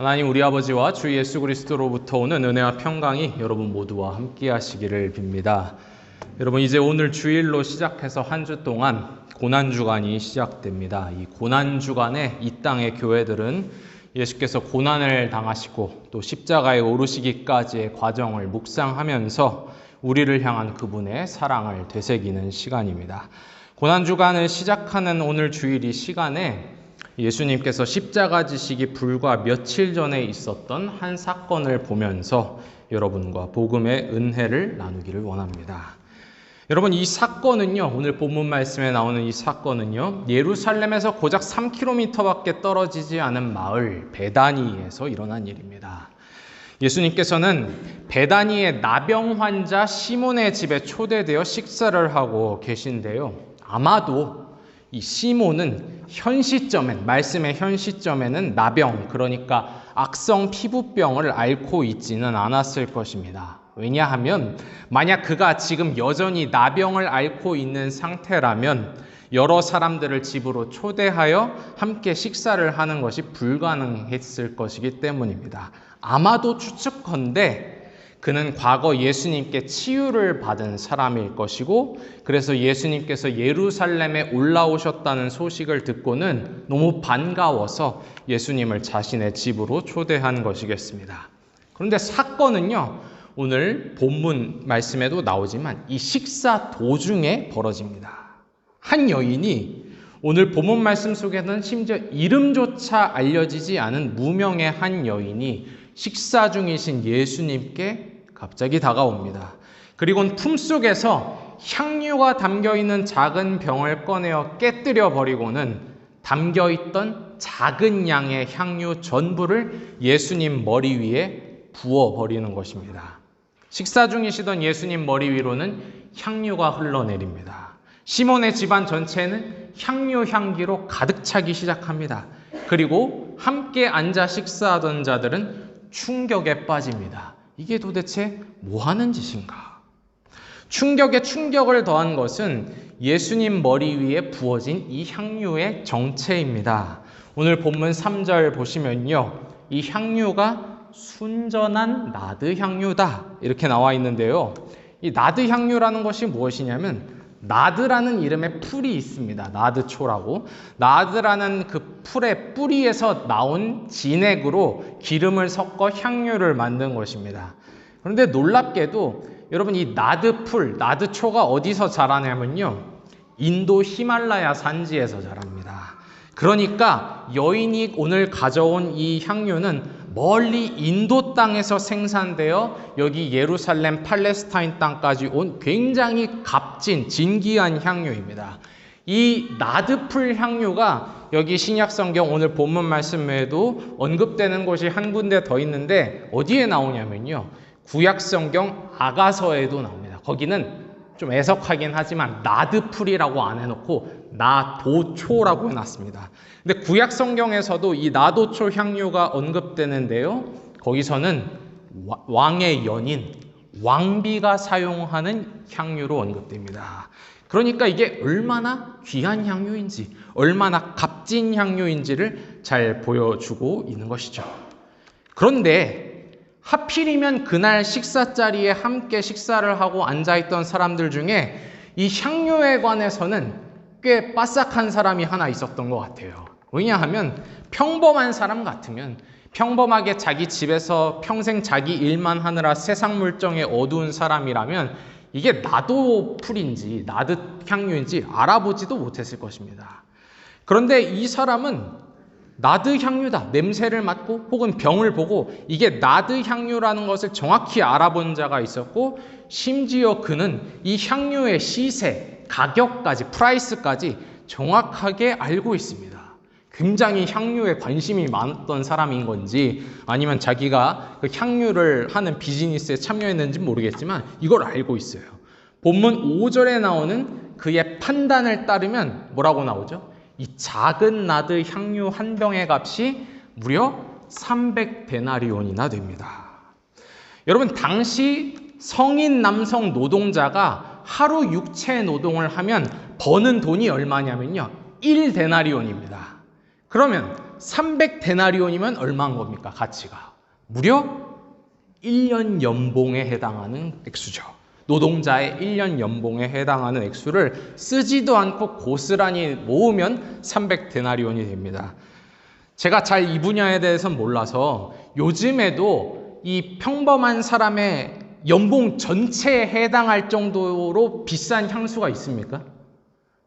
하나님 우리 아버지와 주 예수 그리스도로부터 오는 은혜와 평강이 여러분 모두와 함께 하시기를 빕니다. 여러분 이제 오늘 주일로 시작해서 한 주 동안 고난 주간이 시작됩니다. 이 고난 주간에 이 땅의 교회들은 예수께서 고난을 당하시고 또 십자가에 오르시기까지의 과정을 묵상하면서 우리를 향한 그분의 사랑을 되새기는 시간입니다. 고난 주간을 시작하는 오늘 주일 이 시간에 예수님께서 십자가 지시기 불과 며칠 전에 있었던 한 사건을 보면서 여러분과 복음의 은혜를 나누기를 원합니다. 여러분 이 사건은요 오늘 본문 말씀에 나오는 이 사건은요 예루살렘에서 고작 3km밖에 떨어지지 않은 마을 베다니에서 일어난 일입니다. 예수님께서는 베다니의 나병 환자 시몬의 집에 초대되어 식사를 하고 계신데요. 아마도 이 시몬은 현 시점엔 말씀의 현 시점에는 나병 그러니까 악성 피부병을 앓고 있지는 않았을 것입니다. 왜냐하면 만약 그가 지금 여전히 나병을 앓고 있는 상태라면 여러 사람들을 집으로 초대하여 함께 식사를 하는 것이 불가능했을 것이기 때문입니다. 아마도 추측컨대 그는 과거 예수님께 치유를 받은 사람일 것이고 그래서 예수님께서 예루살렘에 올라오셨다는 소식을 듣고는 너무 반가워서 예수님을 자신의 집으로 초대한 것이겠습니다. 그런데 사건은요. 오늘 본문 말씀에도 나오지만 이 식사 도중에 벌어집니다. 한 여인이 오늘 본문 말씀 속에는 심지어 이름조차 알려지지 않은 무명의 한 여인이 식사 중이신 예수님께 갑자기 다가옵니다. 그리고는 품속에서 향유가 담겨 있는 작은 병을 꺼내어 깨뜨려 버리고는 담겨 있던 작은 양의 향유 전부를 예수님 머리 위에 부어 버리는 것입니다. 식사 중이시던 예수님 머리 위로는 향유가 흘러내립니다. 시몬의 집안 전체는 향유 향기로 가득 차기 시작합니다. 그리고 함께 앉아 식사하던 자들은 충격에 빠집니다. 이게 도대체 뭐 하는 짓인가? 충격에 충격을 더한 것은 예수님 머리 위에 부어진 이 향유의 정체입니다. 오늘 본문 3절 보시면요. 이 향유가 순전한 나드 향유다. 이렇게 나와 있는데요. 이 나드 향유라는 것이 무엇이냐면 나드라는 이름의 풀이 있습니다. 나드초라고. 나드라는 그 풀의 뿌리에서 나온 진액으로 기름을 섞어 향유를 만든 것입니다. 그런데 놀랍게도 여러분 이 나드풀, 나드초가 어디서 자라냐면요. 인도 히말라야 산지에서 자랍니다. 그러니까 여인이 오늘 가져온 이 향유는 멀리 인도 땅에서 생산되어 여기 예루살렘 팔레스타인 땅까지 온 굉장히 값진 진귀한 향유입니다. 이 나드풀 향유가 여기 신약 성경 오늘 본문 말씀 외에도 언급되는 곳이 한 군데 더 있는데 어디에 나오냐면요. 구약 성경 아가서에도 나옵니다. 거기는 좀 애석하긴 하지만 나드풀이라고 안 해놓고 나도초라고 해놨습니다. 근데 구약 성경에서도 이 나도초 향유가 언급되는데요. 거기서는 왕의 연인 왕비가 사용하는 향유로 언급됩니다. 그러니까 이게 얼마나 귀한 향유인지, 얼마나 값진 향유인지를 잘 보여주고 있는 것이죠. 그런데 하필이면 그날 식사 자리에 함께 식사를 하고 앉아있던 사람들 중에 이 향유에 관해서는 꽤 빠삭한 사람이 하나 있었던 것 같아요. 왜냐하면 평범한 사람 같으면 평범하게 자기 집에서 평생 자기 일만 하느라 세상 물정에 어두운 사람이라면 이게 나도 풀인지 나도 향유인지 알아보지도 못했을 것입니다. 그런데 이 사람은 나드 향유다. 냄새를 맡고 혹은 병을 보고 이게 나드 향유라는 것을 정확히 알아본 자가 있었고 심지어 그는 이 향유의 시세, 가격까지, 프라이스까지 정확하게 알고 있습니다. 굉장히 향유에 관심이 많았던 사람인 건지 아니면 자기가 그 향유를 하는 비즈니스에 참여했는지 모르겠지만 이걸 알고 있어요. 본문 5절에 나오는 그의 판단을 따르면 뭐라고 나오죠? 이 작은 나드 향유 한 병의 값이 무려 300데나리온이나 됩니다. 여러분 당시 성인 남성 노동자가 하루 육체 노동을 하면 버는 돈이 얼마냐면요. 1데나리온입니다. 그러면 300데나리온이면 얼마인 겁니까? 가치가. 무려 1년 연봉에 해당하는 액수죠. 노동자의 1년 연봉에 해당하는 액수를 쓰지도 않고 고스란히 모으면 300데나리온이 됩니다. 제가 잘 이 분야에 대해서는 몰라서 요즘에도 이 평범한 사람의 연봉 전체에 해당할 정도로 비싼 향수가 있습니까?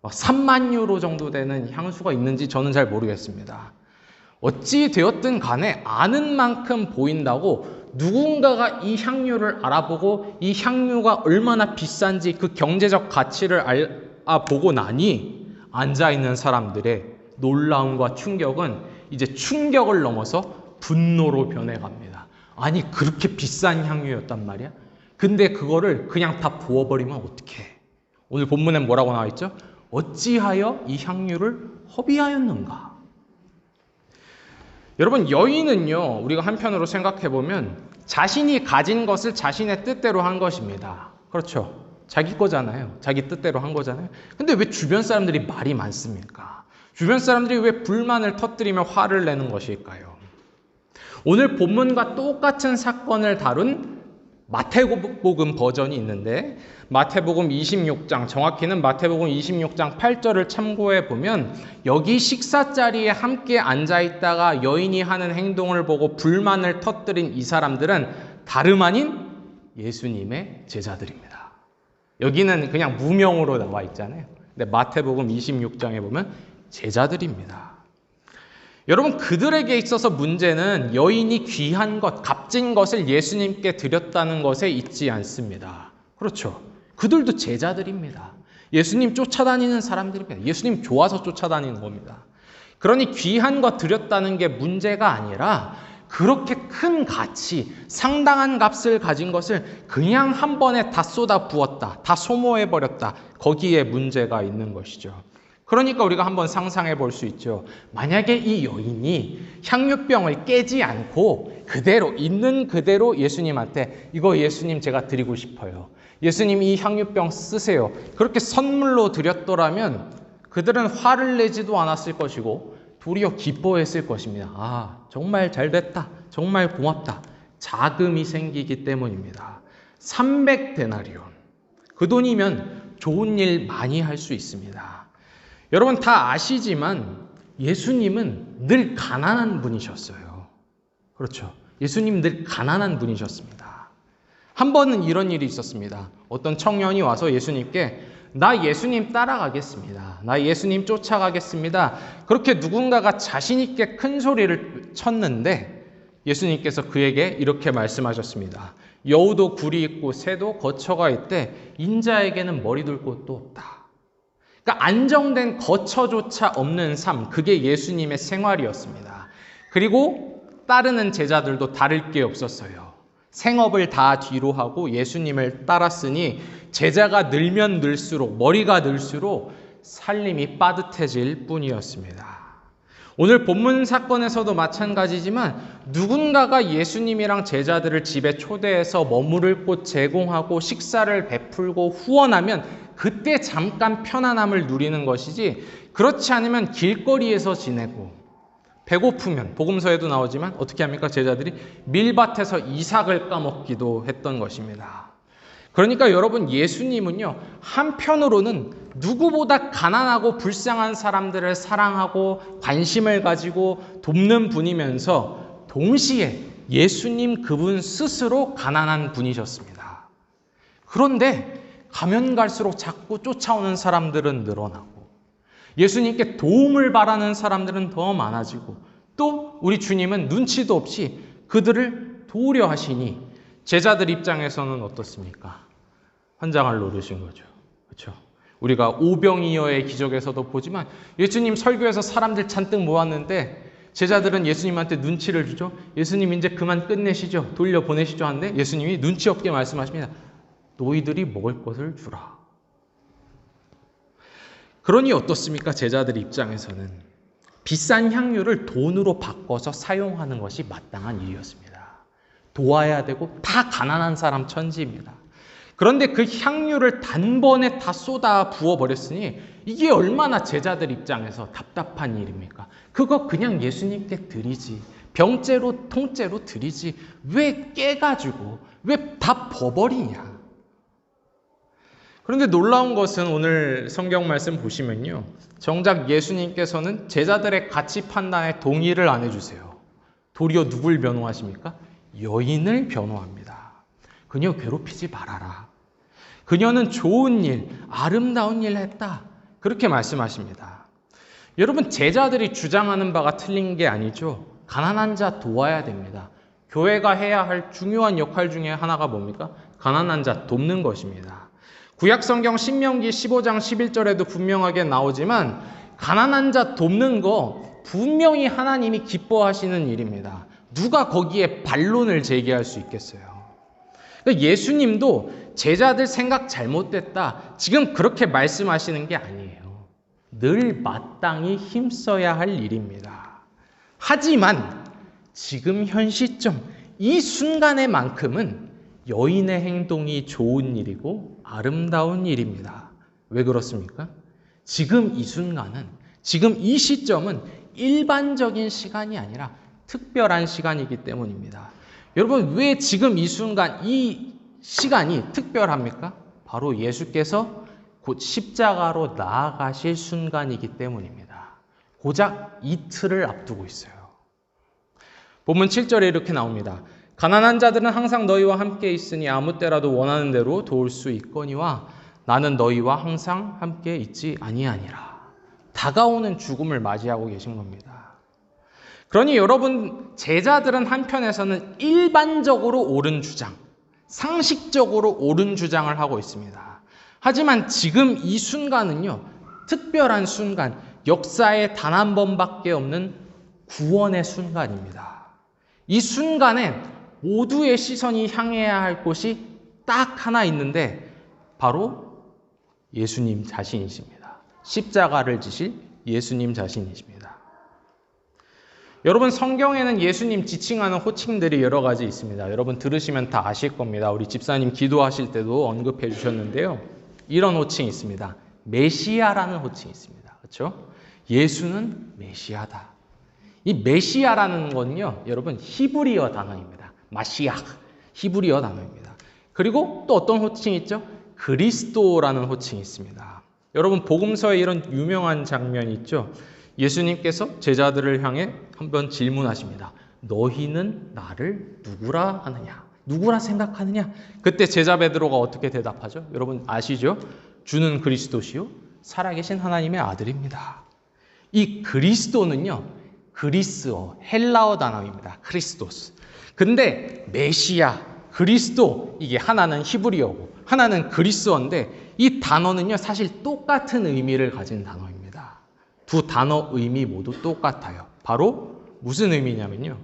3만 유로 정도 되는 향수가 있는지 저는 잘 모르겠습니다. 어찌 되었든 간에 아는 만큼 보인다고 누군가가 이 향유를 알아보고 이 향유가 얼마나 비싼지 그 경제적 가치를 알아보고 나니 앉아있는 사람들의 놀라움과 충격은 이제 충격을 넘어서 분노로 변해갑니다. 아니, 그렇게 비싼 향유였단 말이야? 근데 그거를 그냥 다 부어버리면 어떡해? 오늘 본문엔 뭐라고 나와 있죠? 어찌하여 이 향유를 허비하였는가? 여러분, 여인은요, 우리가 한편으로 생각해 보면 자신이 가진 것을 자신의 뜻대로 한 것입니다. 그렇죠. 자기 거잖아요. 자기 뜻대로 한 거잖아요. 근데 왜 주변 사람들이 말이 많습니까? 주변 사람들이 왜 불만을 터뜨리며 화를 내는 것일까요? 오늘 본문과 똑같은 사건을 다룬 마태복음 버전이 있는데 마태복음 26장 정확히는 마태복음 26장 8절을 참고해 보면 여기 식사 자리에 함께 앉아 있다가 여인이 하는 행동을 보고 불만을 터뜨린 이 사람들은 다름 아닌 예수님의 제자들입니다. 여기는 그냥 무명으로 나와 있잖아요. 근데 마태복음 26장에 보면 제자들입니다. 여러분, 그들에게 있어서 문제는 여인이 귀한 것, 값진 것을 예수님께 드렸다는 것에 있지 않습니다. 그렇죠. 그들도 제자들입니다. 예수님 쫓아다니는 사람들입니다. 예수님 좋아서 쫓아다니는 겁니다. 그러니 귀한 것 드렸다는 게 문제가 아니라 그렇게 큰 가치, 상당한 값을 가진 것을 그냥 한 번에 다 쏟아 부었다, 다 소모해 버렸다. 거기에 문제가 있는 것이죠. 그러니까 우리가 한번 상상해 볼 수 있죠. 만약에 이 여인이 향유병을 깨지 않고 그대로 있는 그대로 예수님한테 이거 예수님 제가 드리고 싶어요. 예수님 이 향유병 쓰세요. 그렇게 선물로 드렸더라면 그들은 화를 내지도 않았을 것이고 도리어 기뻐했을 것입니다. 아, 정말 잘 됐다. 정말 고맙다. 자금이 생기기 때문입니다. 300데나리온. 그 돈이면 좋은 일 많이 할 수 있습니다. 여러분 다 아시지만 예수님은 늘 가난한 분이셨어요. 그렇죠. 예수님 늘 가난한 분이셨습니다. 한 번은 이런 일이 있었습니다. 어떤 청년이 와서 예수님께 나 예수님 따라가겠습니다. 나 예수님 쫓아가겠습니다. 그렇게 누군가가 자신있게 큰 소리를 쳤는데 예수님께서 그에게 이렇게 말씀하셨습니다. 여우도 굴이 있고 새도 거처가 있대 인자에게는 머리 둘 곳도 없다. 그러니까 안정된 거처조차 없는 삶, 그게 예수님의 생활이었습니다. 그리고 따르는 제자들도 다를 게 없었어요. 생업을 다 뒤로 하고 예수님을 따랐으니 제자가 늘면 늘수록 머리가 늘수록 살림이 빠듯해질 뿐이었습니다. 오늘 본문 사건에서도 마찬가지지만 누군가가 예수님이랑 제자들을 집에 초대해서 머무를 곳 제공하고 식사를 베풀고 후원하면 그때 잠깐 편안함을 누리는 것이지 그렇지 않으면 길거리에서 지내고 배고프면 복음서에도 나오지만 어떻게 합니까 제자들이 밀밭에서 이삭을 까먹기도 했던 것입니다. 그러니까 여러분 예수님은요 한편으로는 누구보다 가난하고 불쌍한 사람들을 사랑하고 관심을 가지고 돕는 분이면서 동시에 예수님 그분 스스로 가난한 분이셨습니다. 그런데 가면 갈수록 자꾸 쫓아오는 사람들은 늘어나고 예수님께 도움을 바라는 사람들은 더 많아지고 또 우리 주님은 눈치도 없이 그들을 도우려 하시니 제자들 입장에서는 어떻습니까? 환장을 노르신 거죠. 그렇죠? 우리가 오병이어의 기적에서도 보지만 예수님 설교에서 사람들 잔뜩 모았는데 제자들은 예수님한테 눈치를 주죠. 예수님 이제 그만 끝내시죠. 돌려 보내시죠 하는데 예수님이 눈치 없게 말씀하십니다. 너희들이 먹을 것을 주라. 그러니 어떻습니까? 제자들 입장에서는 비싼 향유를 돈으로 바꿔서 사용하는 것이 마땅한 일이었습니다. 도와야 되고 다 가난한 사람 천지입니다. 그런데 그 향유를 단번에 다 쏟아 부어 버렸으니 이게 얼마나 제자들 입장에서 답답한 일입니까? 그거 그냥 예수님께 드리지. 병째로 통째로 드리지. 왜 깨가지고 왜 다 버버리냐? 그런데 놀라운 것은 오늘 성경 말씀 보시면요. 정작 예수님께서는 제자들의 가치 판단에 동의를 안 해주세요. 도리어 누굴 변호하십니까? 여인을 변호합니다. 그녀 괴롭히지 말아라. 그녀는 좋은 일, 아름다운 일 했다. 그렇게 말씀하십니다. 여러분, 제자들이 주장하는 바가 틀린 게 아니죠. 가난한 자 도와야 됩니다. 교회가 해야 할 중요한 역할 중에 하나가 뭡니까? 가난한 자 돕는 것입니다. 구약 성경 신명기 15장 11절에도 분명하게 나오지만 가난한 자 돕는 거 분명히 하나님이 기뻐하시는 일입니다. 누가 거기에 반론을 제기할 수 있겠어요? 그러니까 예수님도 제자들 생각 잘못됐다. 지금 그렇게 말씀하시는 게 아니에요. 늘 마땅히 힘써야 할 일입니다. 하지만 지금 현 시점, 이 순간에만큼은 여인의 행동이 좋은 일이고 아름다운 일입니다. 왜 그렇습니까? 지금 이 순간은, 지금 이 시점은 일반적인 시간이 아니라 특별한 시간이기 때문입니다. 여러분, 왜 지금 이 순간, 이 시간이 특별합니까? 바로 예수께서 곧 십자가로 나아가실 순간이기 때문입니다. 고작 이틀을 앞두고 있어요. 본문 7절에 이렇게 나옵니다. 가난한 자들은 항상 너희와 함께 있으니 아무 때라도 원하는 대로 도울 수 있거니와 나는 너희와 항상 함께 있지 아니하니라. 다가오는 죽음을 맞이하고 계신 겁니다. 그러니 여러분 제자들은 한편에서는 일반적으로 옳은 주장, 상식적으로 옳은 주장을 하고 있습니다. 하지만 지금 이 순간은요, 특별한 순간, 역사에 단 한 번밖에 없는 구원의 순간입니다. 이 순간엔 모두의 시선이 향해야 할 곳이 딱 하나 있는데 바로 예수님 자신이십니다. 십자가를 지실 예수님 자신이십니다. 여러분 성경에는 예수님 지칭하는 호칭들이 여러 가지 있습니다. 여러분 들으시면 다 아실 겁니다. 우리 집사님 기도하실 때도 언급해 주셨는데요. 이런 호칭이 있습니다. 메시아라는 호칭이 있습니다. 그렇죠? 예수는 메시아다. 이 메시아라는 건요, 여러분 히브리어 단어입니다. 마시아 히브리어 단어입니다. 그리고 또 어떤 호칭이 있죠? 그리스도라는 호칭이 있습니다. 여러분 복음서에 이런 유명한 장면이 있죠. 예수님께서 제자들을 향해 한번 질문하십니다. 너희는 나를 누구라 하느냐? 누구라 생각하느냐? 그때 제자 베드로가 어떻게 대답하죠? 여러분 아시죠? 주는 그리스도시요 살아계신 하나님의 아들입니다. 이 그리스도는요. 그리스어 헬라어 단어입니다. 크리스토스. 근데 메시아 그리스도 이게 하나는 히브리어고 하나는 그리스어인데 이 단어는요 사실 똑같은 의미를 가진 단어입니다. 두 단어 의미 모두 똑같아요. 바로 무슨 의미냐면요.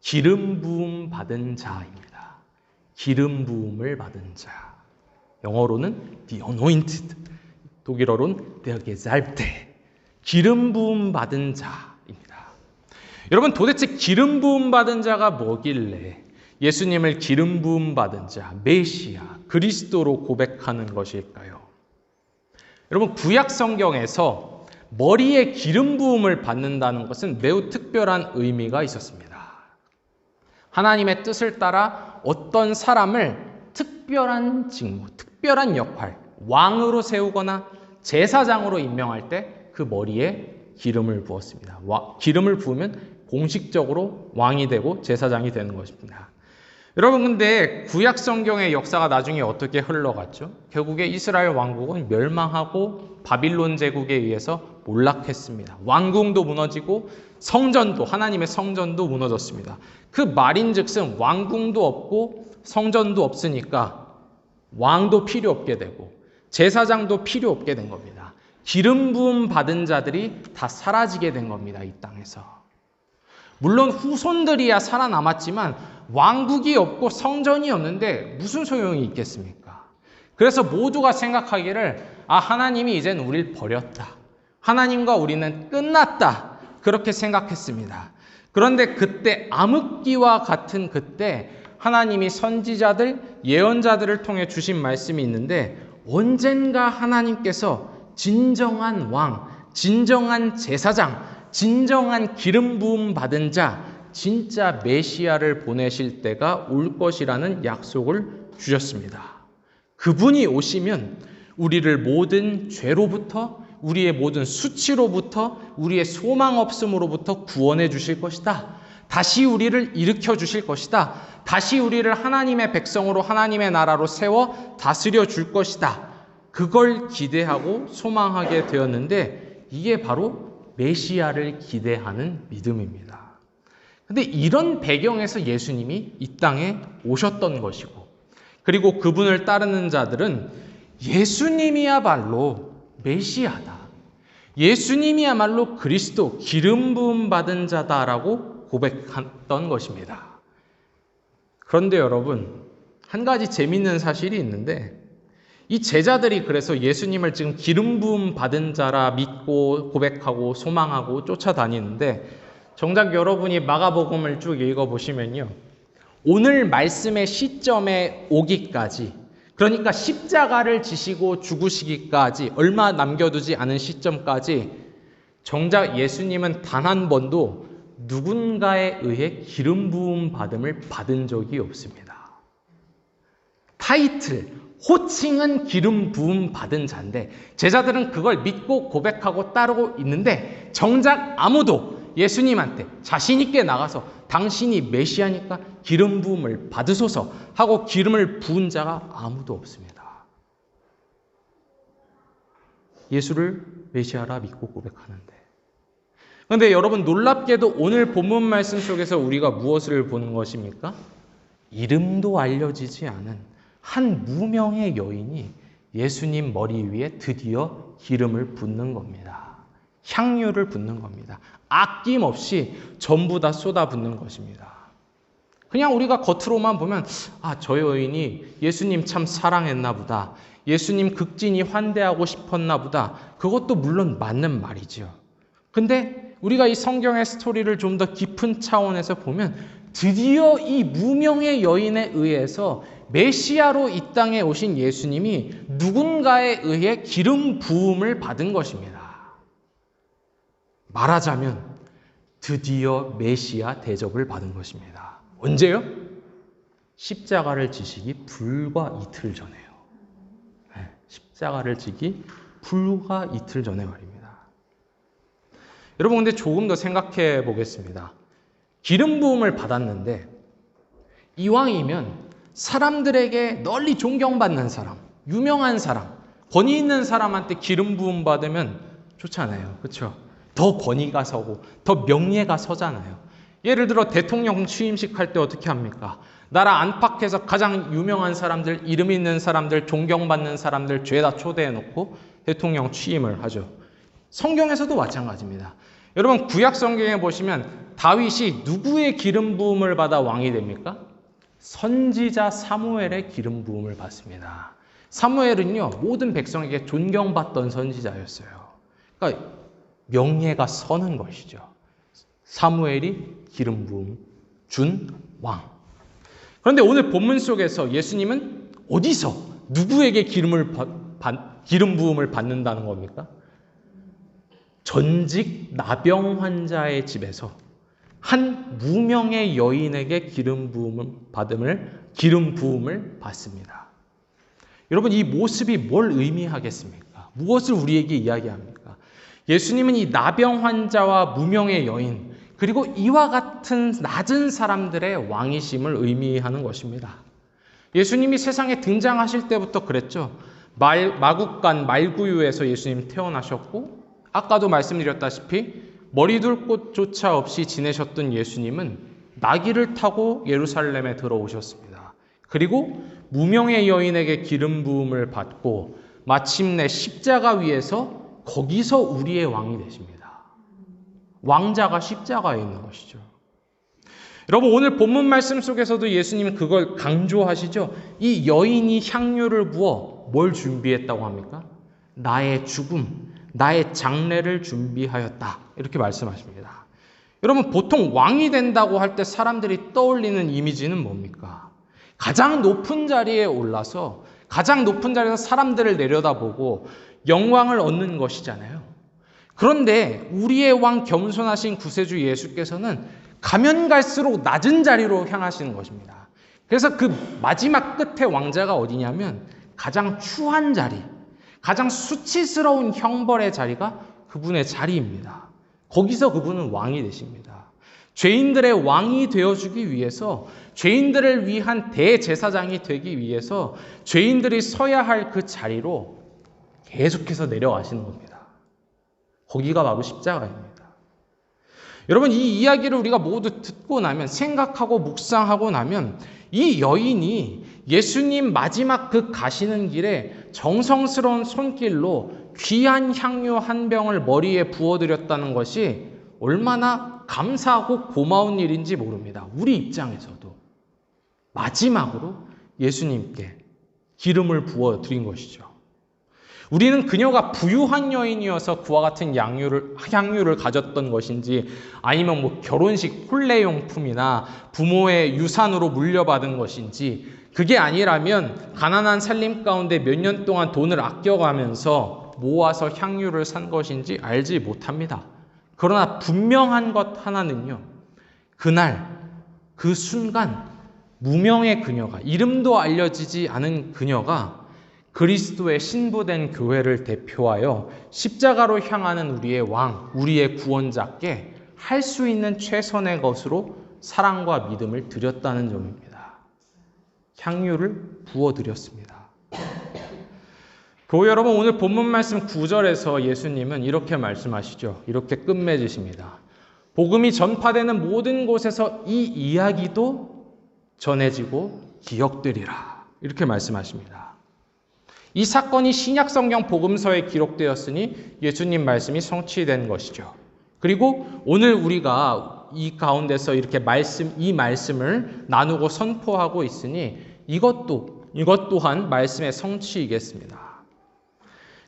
기름 부음 받은 자입니다. 기름 부음을 받은 자. 영어로는 the anointed. 독일어로는 der gesalbte. 기름 부음 받은 자입니다. 여러분 도대체 기름 부음 받은 자가 뭐길래 예수님을 기름 부음 받은 자, 메시아, 그리스도로 고백하는 것일까요? 여러분 구약 성경에서 머리에 기름 부음을 받는다는 것은 매우 특별한 의미가 있었습니다. 하나님의 뜻을 따라 어떤 사람을 특별한 직무, 특별한 역할, 왕으로 세우거나 제사장으로 임명할 때 그 머리에 기름을 부었습니다. 기름을 부으면 공식적으로 왕이 되고 제사장이 되는 것입니다. 여러분 근데 구약 성경의 역사가 나중에 어떻게 흘러갔죠? 결국에 이스라엘 왕국은 멸망하고 바빌론 제국에 의해서 몰락했습니다. 왕궁도 무너지고 성전도 하나님의 성전도 무너졌습니다. 그 말인즉슨 왕궁도 없고 성전도 없으니까 왕도 필요 없게 되고 제사장도 필요 없게 된 겁니다. 기름 부음 받은 자들이 다 사라지게 된 겁니다. 이 땅에서. 물론 후손들이야 살아남았지만 왕국이 없고 성전이 없는데 무슨 소용이 있겠습니까? 그래서 모두가 생각하기를 아 하나님이 이젠 우리를 버렸다. 하나님과 우리는 끝났다. 그렇게 생각했습니다. 그런데 그때 암흑기와 같은 그때 하나님이 선지자들, 예언자들을 통해 주신 말씀이 있는데 언젠가 하나님께서 진정한 왕, 진정한 제사장, 진정한 기름 부음 받은 자, 진짜 메시아를 보내실 때가 올 것이라는 약속을 주셨습니다. 그분이 오시면 우리를 모든 죄로부터 우리의 모든 수치로부터 우리의 소망 없음으로부터 구원해 주실 것이다. 다시 우리를 일으켜 주실 것이다. 다시 우리를 하나님의 백성으로 하나님의 나라로 세워 다스려 줄 것이다. 그걸 기대하고 소망하게 되었는데 이게 바로 메시아를 기대하는 믿음입니다. 근데 이런 배경에서 예수님이 이 땅에 오셨던 것이고 그리고 그분을 따르는 자들은 예수님이야말로 메시아다. 예수님이야말로 그리스도 기름 부음 받은 자다라고 고백했던 것입니다. 그런데 여러분, 한 가지 재밌는 사실이 있는데 이 제자들이 그래서 예수님을 지금 기름 부음 받은 자라 믿고 고백하고 소망하고 쫓아다니는데 정작 여러분이 마가복음을 쭉 읽어 보시면요. 오늘 말씀의 시점에 오기까지 그러니까 십자가를 지시고 죽으시기까지 얼마 남겨두지 않은 시점까지 정작 예수님은 단 한 번도 누군가에 의해 기름 부음 받음을 받은 적이 없습니다. 타이틀, 호칭은 기름 부음 받은 자인데 제자들은 그걸 믿고 고백하고 따르고 있는데 정작 아무도 예수님한테 자신 있게 나가서 당신이 메시아니까 기름 부음을 받으소서 하고 기름을 부은 자가 아무도 없습니다. 예수를 메시아라 믿고 고백하는데 그런데 여러분 놀랍게도 오늘 본문 말씀 속에서 우리가 무엇을 보는 것입니까? 이름도 알려지지 않은 한 무명의 여인이 예수님 머리 위에 드디어 기름을 붓는 겁니다. 향유를 붓는 겁니다. 아낌없이 전부 다 쏟아붓는 것입니다. 그냥 우리가 겉으로만 보면 아, 저 여인이 예수님 참 사랑했나 보다. 예수님 극진히 환대하고 싶었나 보다. 그것도 물론 맞는 말이죠. 근데 우리가 이 성경의 스토리를 좀 더 깊은 차원에서 보면 드디어 이 무명의 여인에 의해서 메시아로 이 땅에 오신 예수님이 누군가에 의해 기름 부음을 받은 것입니다. 말하자면 드디어 메시아 대접을 받은 것입니다. 언제요? 십자가를 지시기 불과 이틀 전에요. 네, 십자가를 지기 불과 이틀 전에 말입니다. 여러분 근데 조금 더 생각해 보겠습니다. 기름 부음을 받았는데 이왕이면 사람들에게 널리 존경받는 사람, 유명한 사람, 권위 있는 사람한테 기름 부음 받으면 좋잖아요. 그렇죠? 더 권위가 서고 더 명예가 서잖아요. 예를 들어 대통령 취임식 할 때 어떻게 합니까? 나라 안팎에서 가장 유명한 사람들, 이름 있는 사람들, 존경받는 사람들 죄다 초대해 놓고 대통령 취임을 하죠. 성경에서도 마찬가지입니다. 여러분 구약 성경에 보시면 다윗이 누구의 기름 부음을 받아 왕이 됩니까? 선지자 사무엘의 기름 부음을 받습니다. 사무엘은요 모든 백성에게 존경받던 선지자였어요. 그러니까 명예가 서는 것이죠. 사무엘이 기름 부음 준 왕. 그런데 오늘 본문 속에서 예수님은 어디서 누구에게 기름을 받, 기름 부음을 받는다는 겁니까? 전직 나병 환자의 집에서 한 무명의 여인에게 기름 부음을 받음을 기름 부음을 받습니다. 여러분 이 모습이 뭘 의미하겠습니까? 무엇을 우리에게 이야기합니까? 예수님은 이 나병 환자와 무명의 여인 그리고 이와 같은 낮은 사람들의 왕이심을 의미하는 것입니다. 예수님이 세상에 등장하실 때부터 그랬죠. 말, 마국간 말구유에서 예수님 태어나셨고 아까도 말씀드렸다시피 머리둘 곳조차 없이 지내셨던 예수님은 나귀를 타고 예루살렘에 들어오셨습니다. 그리고 무명의 여인에게 기름 부음을 받고 마침내 십자가 위에서 거기서 우리의 왕이 되십니다. 왕자가 십자가에 있는 것이죠. 여러분 오늘 본문 말씀 속에서도 예수님 그걸 강조하시죠. 이 여인이 향유를 부어 뭘 준비했다고 합니까? 나의 죽음, 나의 장례를 준비하였다. 이렇게 말씀하십니다. 여러분, 보통 왕이 된다고 할 때 사람들이 떠올리는 이미지는 뭡니까? 가장 높은 자리에 올라서 가장 높은 자리에서 사람들을 내려다보고 영광을 얻는 것이잖아요. 그런데 우리의 왕 겸손하신 구세주 예수께서는 가면 갈수록 낮은 자리로 향하시는 것입니다. 그래서 그 마지막 끝에 왕자가 어디냐면 가장 추한 자리, 가장 수치스러운 형벌의 자리가 그분의 자리입니다. 거기서 그분은 왕이 되십니다. 죄인들의 왕이 되어주기 위해서 죄인들을 위한 대제사장이 되기 위해서 죄인들이 서야 할 그 자리로 계속해서 내려가시는 겁니다. 거기가 바로 십자가입니다. 여러분, 이 이야기를 우리가 모두 듣고 나면, 생각하고 묵상하고 나면, 이 여인이 예수님 마지막 그 가시는 길에 정성스러운 손길로 귀한 향유 한 병을 머리에 부어드렸다는 것이 얼마나 감사하고 고마운 일인지 모릅니다. 우리 입장에서도. 마지막으로 예수님께 기름을 부어드린 것이죠. 우리는 그녀가 부유한 여인이어서 그와 같은 양유를, 향유를 가졌던 것인지 아니면 뭐 결혼식 혼례용품이나 부모의 유산으로 물려받은 것인지 그게 아니라면 가난한 살림 가운데 몇 년 동안 돈을 아껴가면서 모아서 향유를 산 것인지 알지 못합니다. 그러나 분명한 것 하나는요. 그날, 그 순간, 무명의 그녀가, 이름도 알려지지 않은 그녀가 그리스도의 신부된 교회를 대표하여 십자가로 향하는 우리의 왕, 우리의 구원자께 할 수 있는 최선의 것으로 사랑과 믿음을 드렸다는 점입니다. 향유를 부어드렸습니다. 교회 여러분, 오늘 본문 말씀 9절에서 예수님은 이렇게 말씀하시죠. 이렇게 끝맺으십니다. 복음이 전파되는 모든 곳에서 이 이야기도 전해지고 기억되리라. 이렇게 말씀하십니다. 이 사건이 신약 성경 복음서에 기록되었으니 예수님 말씀이 성취된 것이죠. 그리고 오늘 우리가 이 가운데서 이렇게 말씀 이 말씀을 나누고 선포하고 있으니 이것도 이것 또한 말씀의 성취이겠습니다.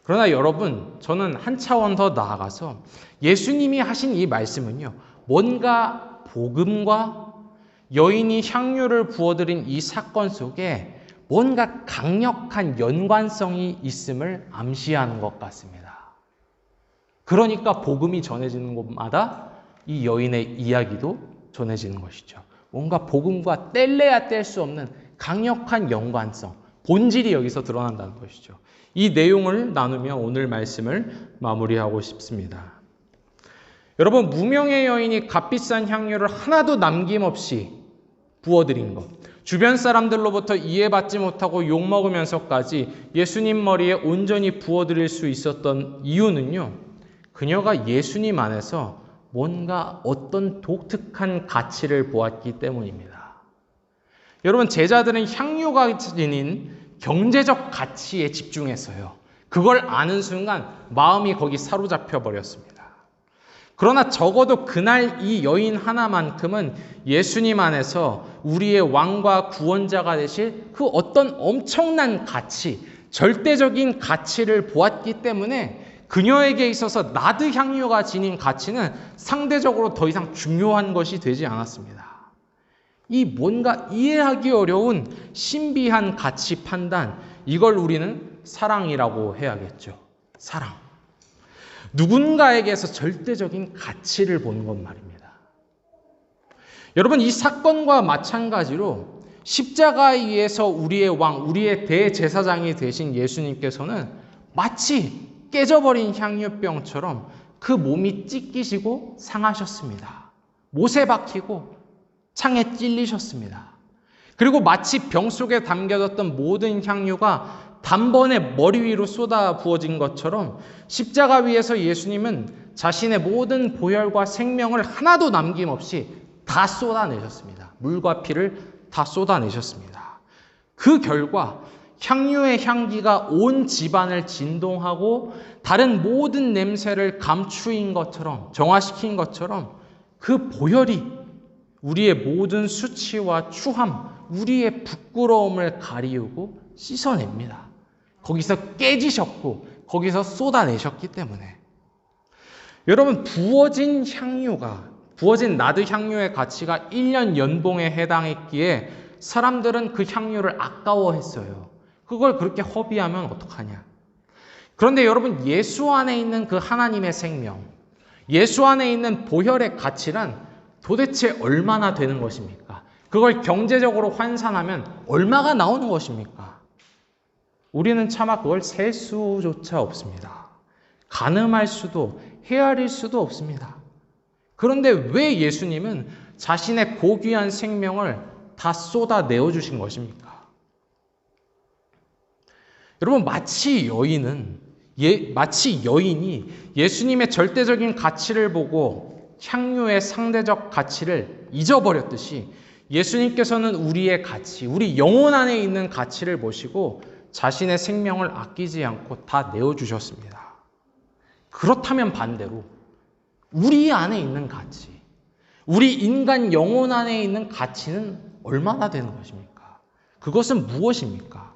그러나 여러분, 저는 한 차원 더 나아가서 예수님이 하신 이 말씀은요. 뭔가 복음과 여인이 향유를 부어드린 이 사건 속에 뭔가 강력한 연관성이 있음을 암시하는 것 같습니다. 그러니까 복음이 전해지는 곳마다 이 여인의 이야기도 전해지는 것이죠. 뭔가 복음과 뗄래야 뗄 수 없는 강력한 연관성, 본질이 여기서 드러난다는 것이죠. 이 내용을 나누며 오늘 말씀을 마무리하고 싶습니다. 여러분, 무명의 여인이 값비싼 향유를 하나도 남김없이 부어드린 것. 주변 사람들로부터 이해받지 못하고 욕먹으면서까지 예수님 머리에 온전히 부어드릴 수 있었던 이유는요. 그녀가 예수님 안에서 뭔가 어떤 독특한 가치를 보았기 때문입니다. 여러분, 제자들은 향유가 지닌 경제적 가치에 집중했어요. 그걸 아는 순간 마음이 거기 사로잡혀 버렸습니다. 그러나 적어도 그날 이 여인 하나만큼은 예수님 안에서 우리의 왕과 구원자가 되실 그 어떤 엄청난 가치, 절대적인 가치를 보았기 때문에 그녀에게 있어서 나드 향유가 지닌 가치는 상대적으로 더 이상 중요한 것이 되지 않았습니다. 이 뭔가 이해하기 어려운 신비한 가치 판단, 이걸 우리는 사랑이라고 해야겠죠. 사랑. 누군가에게서 절대적인 가치를 보는 것 말입니다. 여러분, 이 사건과 마찬가지로 십자가에 의해서 우리의 왕, 우리의 대제사장이 되신 예수님께서는 마치 깨져버린 향유병처럼 그 몸이 찢기시고 상하셨습니다. 못에 박히고 창에 찔리셨습니다. 그리고 마치 병 속에 담겨졌던 모든 향유가 단번에 머리 위로 쏟아 부어진 것처럼 십자가 위에서 예수님은 자신의 모든 보혈과 생명을 하나도 남김없이 다 쏟아내셨습니다. 물과 피를 다 쏟아내셨습니다. 그 결과 향유의 향기가 온 집안을 진동하고 다른 모든 냄새를 감추인 것처럼 정화시킨 것처럼 그 보혈이 우리의 모든 수치와 추함, 우리의 부끄러움을 가리우고 씻어냅니다. 거기서 깨지셨고 거기서 쏟아내셨기 때문에 여러분 부어진 향유가 부어진 나드 향유의 가치가 1년 연봉에 해당했기에 사람들은 그 향유를 아까워했어요. 그걸 그렇게 허비하면 어떡하냐. 그런데 여러분, 예수 안에 있는 그 하나님의 생명, 예수 안에 있는 보혈의 가치란 도대체 얼마나 되는 것입니까? 그걸 경제적으로 환산하면 얼마가 나오는 것입니까? 우리는 차마 그걸 셀 수조차 없습니다. 가늠할 수도 헤아릴 수도 없습니다. 그런데 왜 예수님은 자신의 고귀한 생명을 다 쏟아 내어 주신 것입니까? 여러분 마치 여인은 예, 마치 여인이 예수님의 절대적인 가치를 보고 향유의 상대적 가치를 잊어버렸듯이 예수님께서는 우리의 가치, 우리 영혼 안에 있는 가치를 보시고 자신의 생명을 아끼지 않고 다 내어주셨습니다. 그렇다면 반대로 우리 안에 있는 가치, 우리 인간 영혼 안에 있는 가치는 얼마나 되는 것입니까? 그것은 무엇입니까?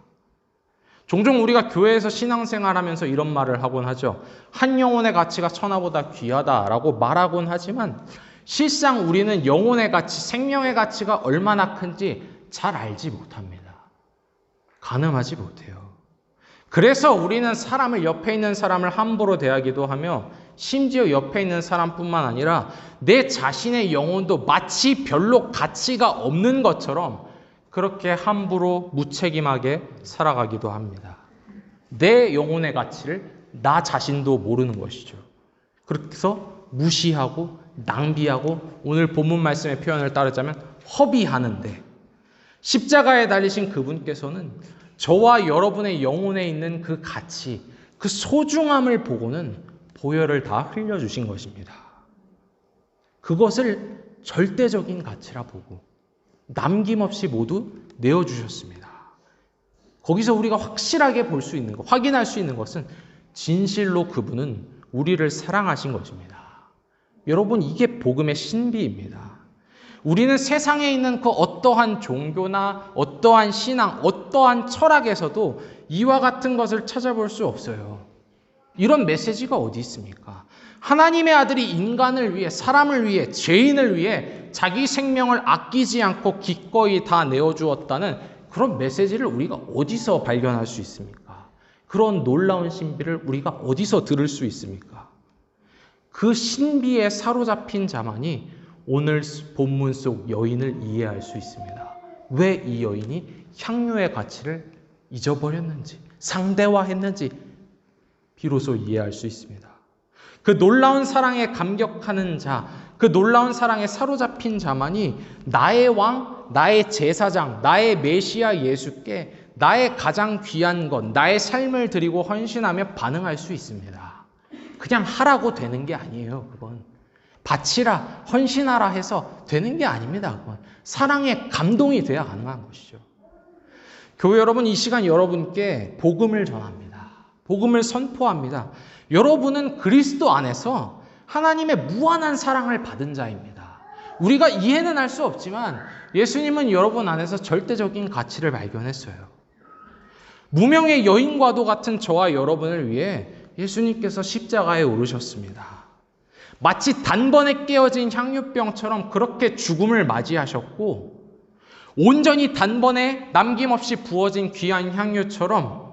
종종 우리가 교회에서 신앙생활 하면서 이런 말을 하곤 하죠. 한 영혼의 가치가 천하보다 귀하다라고 말하곤 하지만 실상 우리는 영혼의 가치, 생명의 가치가 얼마나 큰지 잘 알지 못합니다. 가늠하지 못해요. 그래서 우리는 사람을 옆에 있는 사람을 함부로 대하기도 하며 심지어 옆에 있는 사람뿐만 아니라 내 자신의 영혼도 마치 별로 가치가 없는 것처럼 그렇게 함부로 무책임하게 살아가기도 합니다. 내 영혼의 가치를 나 자신도 모르는 것이죠. 그래서 무시하고 낭비하고 오늘 본문 말씀의 표현을 따르자면 허비하는데 십자가에 달리신 그분께서는 저와 여러분의 영혼에 있는 그 가치, 그 소중함을 보고는 보혈을 다 흘려주신 것입니다. 그것을 절대적인 가치라 보고 남김없이 모두 내어주셨습니다. 거기서 우리가 확실하게 볼 수 있는 것, 확인할 수 있는 것은 진실로 그분은 우리를 사랑하신 것입니다. 여러분, 이게 복음의 신비입니다. 우리는 세상에 있는 그 어떠한 종교나 어떠한 신앙, 어떠한 철학에서도 이와 같은 것을 찾아볼 수 없어요. 이런 메시지가 어디 있습니까? 하나님의 아들이 인간을 위해, 사람을 위해, 죄인을 위해 자기 생명을 아끼지 않고 기꺼이 다 내어주었다는 그런 메시지를 우리가 어디서 발견할 수 있습니까? 그런 놀라운 신비를 우리가 어디서 들을 수 있습니까? 그 신비에 사로잡힌 자만이 오늘 본문 속 여인을 이해할 수 있습니다. 왜 이 여인이 향유의 가치를 잊어버렸는지, 상대화했는지 비로소 이해할 수 있습니다. 그 놀라운 사랑에 감격하는 자, 그 놀라운 사랑에 사로잡힌 자만이 나의 왕, 나의 제사장, 나의 메시아 예수께 나의 가장 귀한 것, 나의 삶을 드리고 헌신하며 반응할 수 있습니다. 그냥 하라고 되는 게 아니에요, 그건. 바치라, 헌신하라 해서 되는 게 아닙니다, 그건. 사랑의 감동이 돼야 가능한 것이죠. 교회 여러분, 이 시간 여러분께 복음을 전합니다. 복음을 선포합니다. 여러분은 그리스도 안에서 하나님의 무한한 사랑을 받은 자입니다. 우리가 이해는 할 수 없지만 예수님은 여러분 안에서 절대적인 가치를 발견했어요. 무명의 여인과도 같은 저와 여러분을 위해 예수님께서 십자가에 오르셨습니다. 마치 단번에 깨어진 향유병처럼 그렇게 죽음을 맞이하셨고, 온전히 단번에 남김없이 부어진 귀한 향유처럼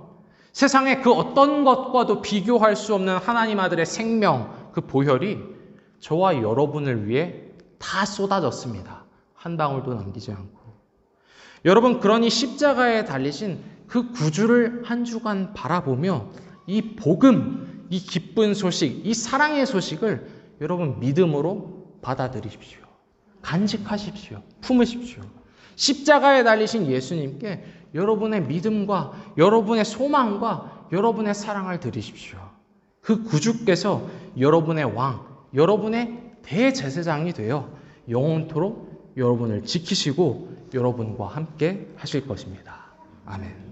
세상의 그 어떤 것과도 비교할 수 없는 하나님 아들의 생명, 그 보혈이 저와 여러분을 위해 다 쏟아졌습니다. 한 방울도 남기지 않고. 여러분, 그러니 십자가에 달리신 그 구주를 한 주간 바라보며 이 복음, 이 기쁜 소식, 이 사랑의 소식을 여러분 믿음으로 받아들이십시오. 간직하십시오. 품으십시오. 십자가에 달리신 예수님께 여러분의 믿음과 여러분의 소망과 여러분의 사랑을 드리십시오. 그 구주께서 여러분의 왕, 여러분의 대제사장이 되어 영원토록 여러분을 지키시고 여러분과 함께 하실 것입니다. 아멘.